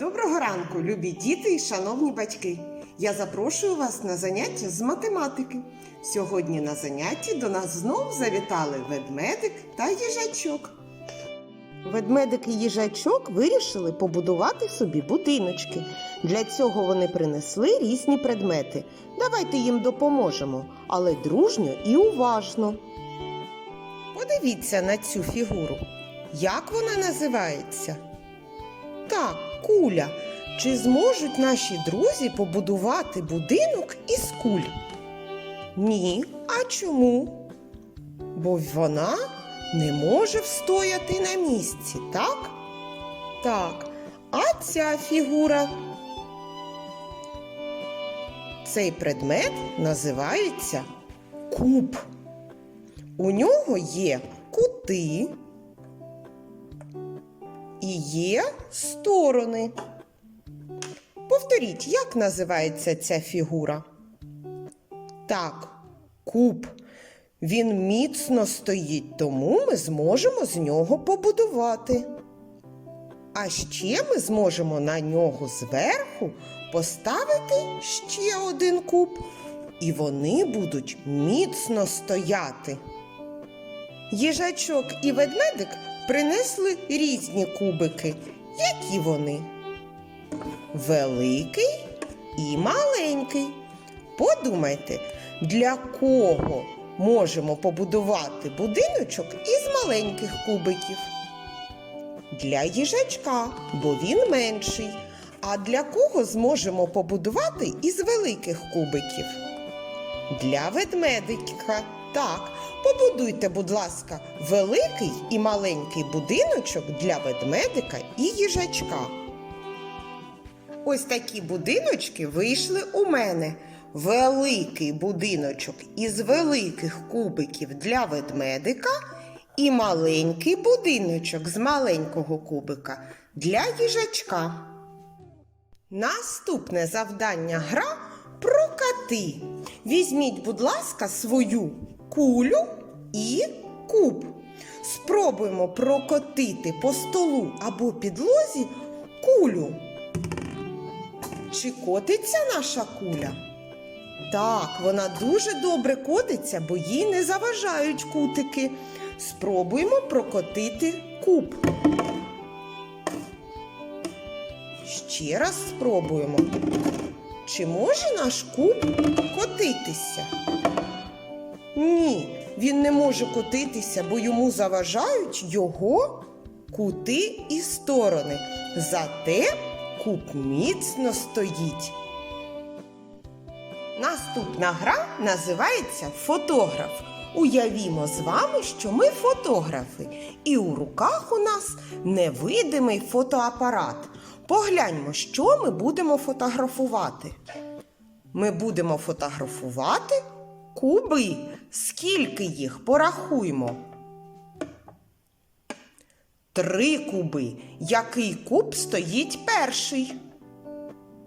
Доброго ранку, любі діти і шановні батьки! Я запрошую вас на заняття з математики. Сьогодні на занятті до нас знов завітали ведмедик та їжачок. Ведмедик і їжачок вирішили побудувати собі будиночки. Для цього вони принесли різні предмети. Давайте їм допоможемо, але дружньо і уважно. Подивіться на цю фігуру. Як вона називається? Так, куля. Чи зможуть наші друзі побудувати будинок із куль? Ні. А чому? Бо вона не може встояти на місці, так? Так. А ця фігура. Цей предмет називається куб. У нього є кути є сторони. Повторіть, як називається ця фігура? Так, куб. Він міцно стоїть, тому ми зможемо з нього побудувати. А ще ми зможемо на нього зверху поставити ще один куб, і вони будуть міцно стояти. Їжачок і ведмедик принесли різні кубики. Які вони? Великий і маленький. Подумайте, для кого можемо побудувати будиночок із маленьких кубиків? Для їжачка, бо він менший. А для кого зможемо побудувати із великих кубиків? Для ведмедика. Так, побудуйте, будь ласка, великий і маленький будиночок для ведмедика і їжачка. Ось такі будиночки вийшли у мене. Великий будиночок із великих кубиків для ведмедика і маленький будиночок з маленького кубика для їжачка. Наступне завдання гра прокати. Візьміть, будь ласка, свою кулю і куб. Спробуємо прокотити по столу або підлозі кулю. Чи котиться наша куля? Так, вона дуже добре котиться, бо їй не заважають кутики. Спробуємо прокотити куб. Ще раз спробуємо. Чи може наш куб котитися? Ні, він не може котитися, бо йому заважають його кути і сторони. Зате куб міцно стоїть. Наступна гра називається фотограф. Уявімо з вами, що ми фотографи, і у руках у нас невидимий фотоапарат. Погляньмо, що ми будемо фотографувати. Ми будемо фотографувати куби. Скільки їх? Порахуймо. Три куби. Який куб стоїть перший?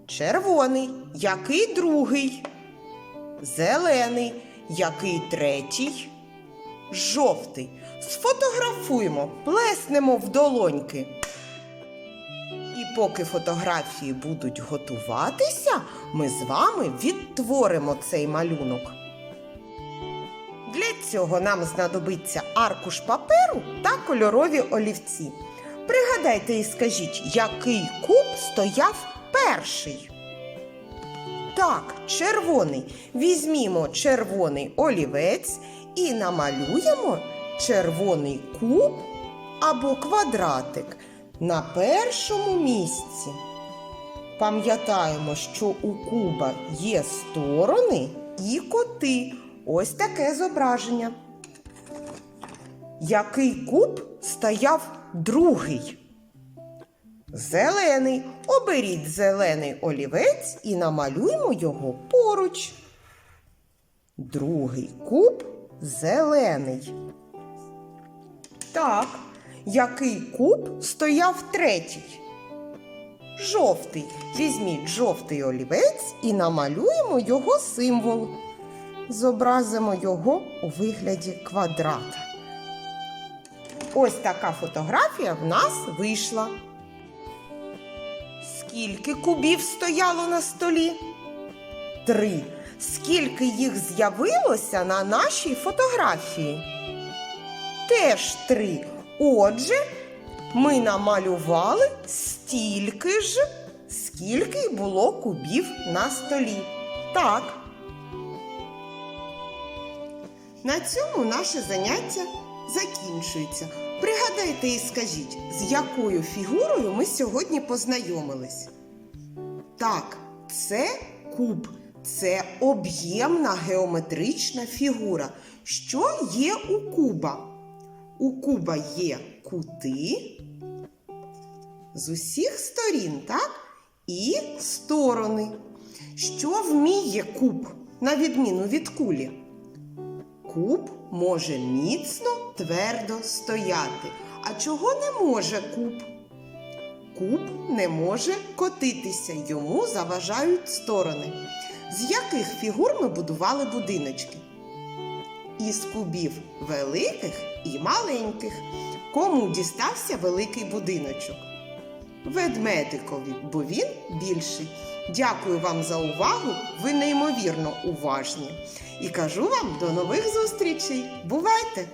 Червоний. Який другий? Зелений. Який третій? Жовтий. Сфотографуємо, плеснемо в долоньки. І поки фотографії будуть готуватися, ми з вами відтворимо цей малюнок. Цього нам знадобиться аркуш паперу та кольорові олівці. Пригадайте і скажіть, який куб стояв перший. Так, червоний. Візьмімо червоний олівець і намалюємо червоний куб або квадратик на першому місці. Пам'ятаємо, що у куба є сторони і коти. Ось таке зображення. Який куб стояв другий? Зелений. Оберіть зелений олівець і намалюємо його поруч. Другий куб зелений. Так, який куб стояв третій? Жовтий. Візьміть жовтий олівець і намалюємо його символ. Зобразимо його у вигляді квадрата. Ось така фотографія в нас вийшла. Скільки кубів стояло на столі? Три. Скільки їх з'явилося на нашій фотографії? Теж три. Отже, ми намалювали стільки ж, скільки було кубів на столі. Так. На цьому наше заняття закінчується. Пригадайте і скажіть, з якою фігурою ми сьогодні познайомились. Так, це куб, це об'ємна геометрична фігура. Що є у куба? У куба є кути з усіх сторін, так? І сторони. Що вміє куб, на відміну від кулі? Куб може міцно твердо стояти. А чого не може куб? Куб не може котитися, йому заважають сторони. З яких фігур ми будували будиночки? Із кубів великих і маленьких. Кому дістався великий будиночок? Ведмедикові, бо він більший. Дякую вам за увагу. Ви неймовірно уважні. І кажу вам до нових зустрічей. Бувайте!